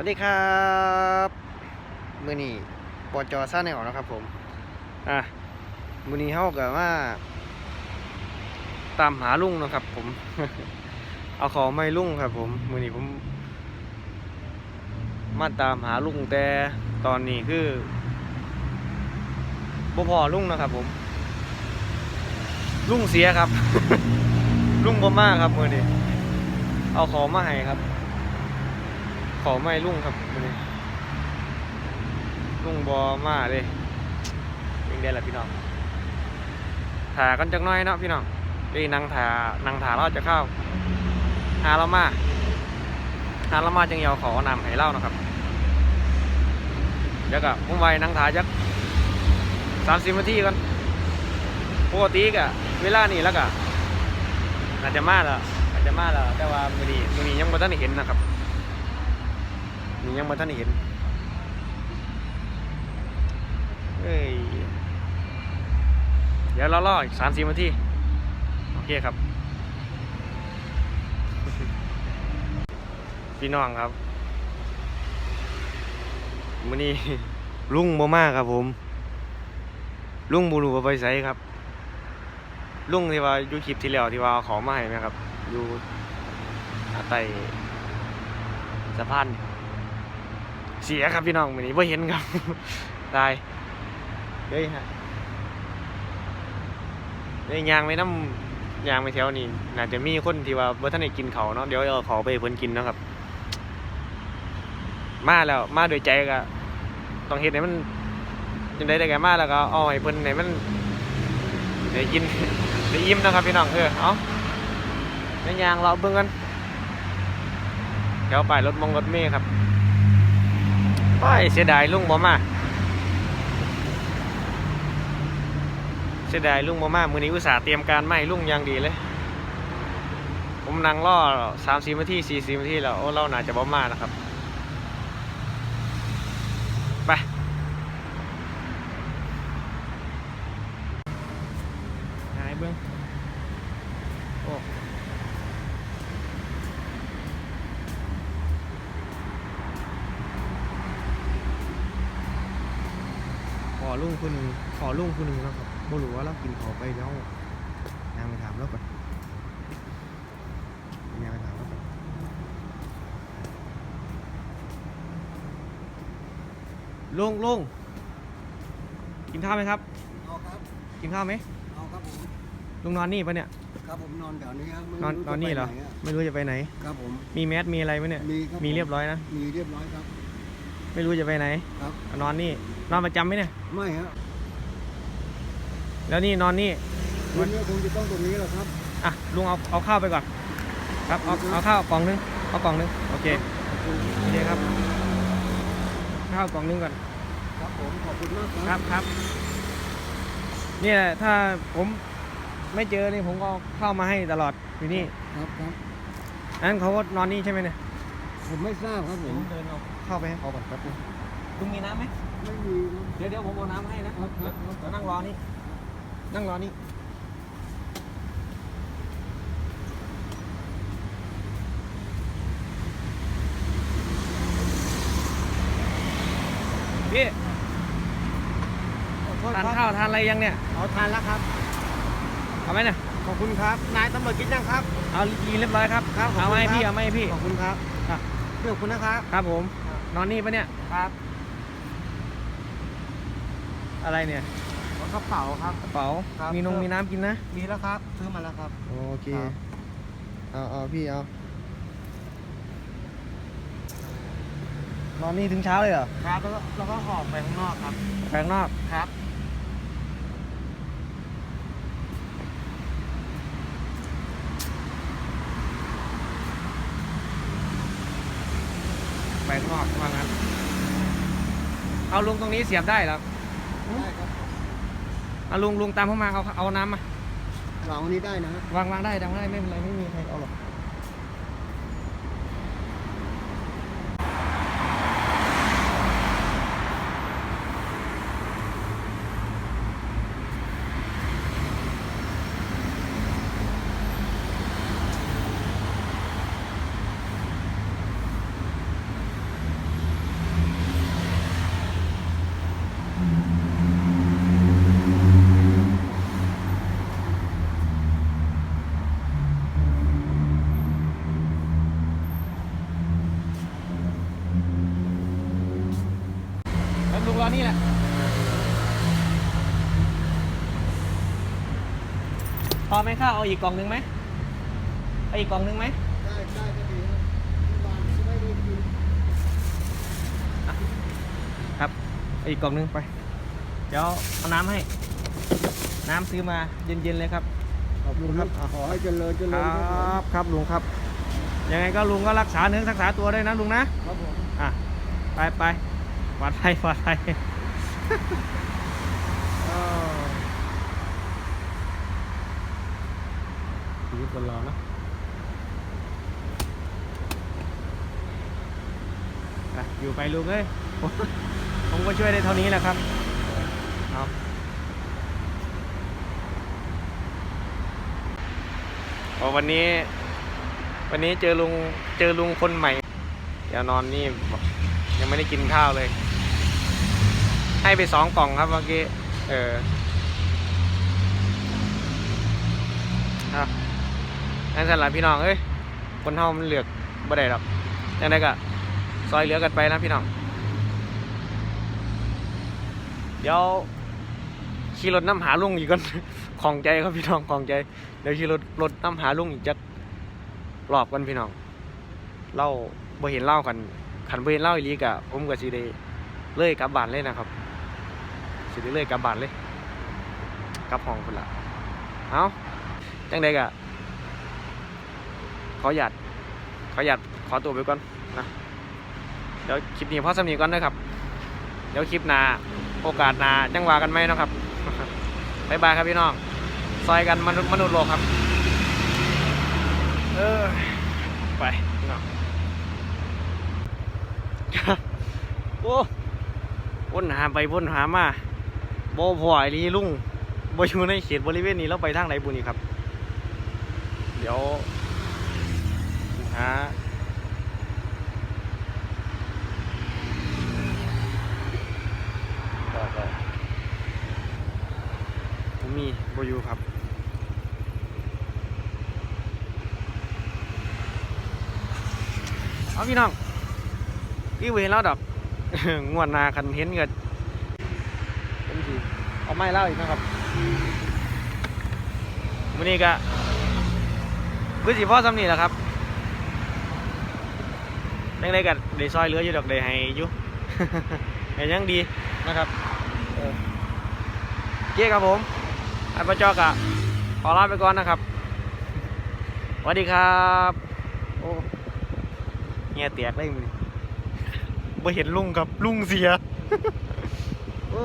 วัสดีครับมือนี้ปอจอซ่าแนวนะครับผมอะมือนี้เฮากับว่า ตามหาลุงนะครับ ผม เอาของไม่ลุงครับ ผมมือนี้ผม มาตามหาลุงแต่ตอนนี้คือบ่พอลุงนะครับ ผม ลุงเสียครับ ลุงบ่มากครับมือนี้เอาของมาให้ครับ ขอไม่ลุ่งครับลุงบอมาเลยยังได้ละพี่น้องถากันจักน้อยเนาะพี่น้องไอ้นางถานางถาเราจะเข้าหาเรามาหาเรามาจังเยาขอนำให้เล่านะครับเดี๋ยวก็ผมไว้นางถาจักสามสิบนาทีก่อนปกติกะเวลานี้แล้วก็อาจจะมาแล้วอาจจะมาแล้วแต่ว่ามือนี้มือนี้ยังไม่ทันได้เห็นนะครับ นี่ยังมาท่านเห็นเอ้ยเดี๋ยวเรารออีกสามสี่นาที โอเคครับ พี่น้องครับมื้อนี้ลุงบ่มากครับผม ลุงบูรูไปไสครับ ลุงที่ว่าอยู่คลิปที่แล้วที่ว่าเอาของมาให้ไหมครับ อยู่ใต้สะพานนี่ เสียครับพี่น้องวันนี้ไ่เห็นครับตายเฮ้ยฮะเฮ้ยยางไม่น้ำยางไม่แถวนี้น่าจะมีคนที่ว่าเ่ท่านได้กินเขาวเนาะเดี๋ยวเอาเขาไปให้เพิ่นกินเนาะครับ มาแล้วมาโดวยใจก็ต้องเห็นให้มันยังได้ได้แก่มาแล้วก็เอาให้เพิ่นให้มันได้กินได้อิ่มนะครับพี่น้องเออเอาในยางเราเบิ่งกันเดี๋ยวไปรถมงรถเมย์ครับ โอ้ยเสียดายลุงบ่มาเสียดายลุงบ่มามือนี้อุตส่าห์เตรียมการมาให้ลุงย่างดีเลย ผมนั่งรอสามสิบนาทีสี่สิบนาทีแล้วโอ้เราน่าจะบ่มานะครับไปหายเบิ้อง อลุงคนหนึ่งขอลุงคนหนึ่งแล้วครับบ่รู้ว่าเรากินเขาไปแล้วนางไปถามแล้วก่อนนางไปถามแล้วก่อนลุงลุงกินข้าวไหมครับ เอาครับ กินข้าวไหมเอาครับผม ลุงนอนนี่ปะเนี่ย ครับผมนอนแถวนี้ครับไม่นอนรู้นอนนี่เหรอจะไปไะไม่รู้จะไปไหน ครับผม มีแมสมีอะไรไหมเนี่ย มีครับมีเรียบร้อยนะ มีเรียบร้อยครับ ไม่รู้จะไปไหนครับ นอนนี่ นอนประจำไหมเนี่ย ไม่ฮะแล้วนี่นอนนี่วันนี้คงจะต้องตรงนี้แหละครับ อะลุงเอาเอาข้าวไปก่อน ครับเอาเอาข้าวกล่องนึงเอากล่องนึงโอเคโอเคครับ ข้าวกล่องนึงก่อน ครับผมขอบคุณมากคครัรับบครับเนี่ยถ้าผมไม่เจอนี่ผมก็เอาข้าวมาให้ตลอดอยู่นี่ครับครับนั้นเขาก็นอนนี่ใช่ไหมเนี่ยผมไม่ทราบครับผมเดินเอาข้าวไปให้เขาก่อนแป๊บนึง ลุงมีน้ำไหมไม่มีครับเดี๋ยวเดี๋ยวผมเอาน้ำให้นะครับครับเดี๋ยวนั่งรอนี่ นั่งรอนี่พี่ขอโทษทานครับข้าวทานอะไรยังเนี่ย เอาทานแล้วครับเอาไหมเนี่ย ขอบคุณครับ นายตำรวจกินยังครับ เอากินเรียบร้อยครับ ครับขอบคุณเอาไหมาให้พี่ครับเอาไหมาให้พี่ ขอบคุณครับอะเรื่องคุณนะครับ ครับผม นอนนี่ปะเนี่ย ครับ อะไรเนี่ยกระเป๋าครับ กระเป๋า ครับ มีนงมีน้ำกินนะ มีแล้วครับ ซื้อมาแล้วครับ โอเค ครับ เอาเอาพี่เอา นอนนี่ถึงเช้าเลยเหรอครับแล้วก็แล้วก็ออกไปข้างนอกครับไปข้างนอก ครับไปข้างนอกว่างั้น เอาลุงตรงนี้เสียบได้เหรอได้ครับเอาลุงลุงตามเข้ามาเอาเอาน้ำมา วางวันนี้ได้นะฮะ วางวางได้วางได้ไม่เป็นไรไม่มีใครเอาหรอก อนนี้แหละพอไหมข้าวเอาอีกกล่องหนึงไหมเอาอีกกล่องหนึงไหมได้ได้ก็ดีครับที่ไม่ได้กินครับเอาอีกกล่องหนึงไป เดี๋ยวเอาน้ำให้ น้ำซื้อมาเย็นๆเลยครับ ขอบคุณครับขอให้เจริญเจคริญครับครับลุงครับ ยังไงก็ลุงก็รักษาเนื้อรักษาตัวด้วยนะลุงนะครับผม อะไปไป ปลอดภัยปลอดภัยเออชีวิตคนเราเนอะอะอยู่ไปลุงเอ้ยผมผมก็ช่วยได้เท่านี้แหละครับเอาพอวันนี้ วันนี้เจอลุงเจอลุงคนใหม่อย่านอนนี่บอกยังไม่ได้กินข้าวเลย ให้ไปสองกล่องครับเมื่อกี้ เออครับนั่นสั่นละพี่น้องเอ้ย คนเฮามันเหลือกบ่ได้หรอกยังไงก็ซอยเหลือกันไปนะพี่น้อง เดี๋ยวขี่รถน้ำหาลุงอีกก่อนของใจครับพี่น้องของใจ เดี๋ยวขี่รถรถน้ำหาลุงอีกจักรอบกันพี่น้อง เล่าบ่เห็นเล่ากันขันบ่เห็นเล่าอีหลีกะผมก็สิได้เล่ยกลับบ้านเลยนะครับ สิได้เลื่อยกลับบ้านเลยกลับห้องพุ่นละเอาจังใดกะขอหยัดขอหยัดขอตัวไปก่อนนะเดี๋ยวคลิปนี้พ่อสำนีก่อนนะครับ เดี๋ยวคลิปนาโอกาสนาจังวากันไหมนะครับบายบายครับพี่น้องซอยกันมนุษย์มนุษย์โลกครับ เออไปน้องโอ้วนหาไปวนหามา บพอไอรีลุงโบอยู่ในเขตบริเวณนี้แล้วไปทางไหนบุญนี่ครับ เดี๋ยวหาต่อต่อผมมีโบอยู่ครับเอาพี่น้องพี่เวรแล้วดอกงวดนาคันเห็นเงินเป็นทีเอา ไม้เล่าอีกนะครับวันนี้ก็คือสิพ่อสำนีแหละครับยังได้กันได้ซอยเหลืออยู่ดอกได้ให้อยู่ ให้ยังดีนะครับเจ๊ครับผมอันประจอกะขอลาไปก่อนนะครับสวัสดีครับโอ้เงียแตกเลยมึงบ่เห็นลุงครับลุงเสียโอ้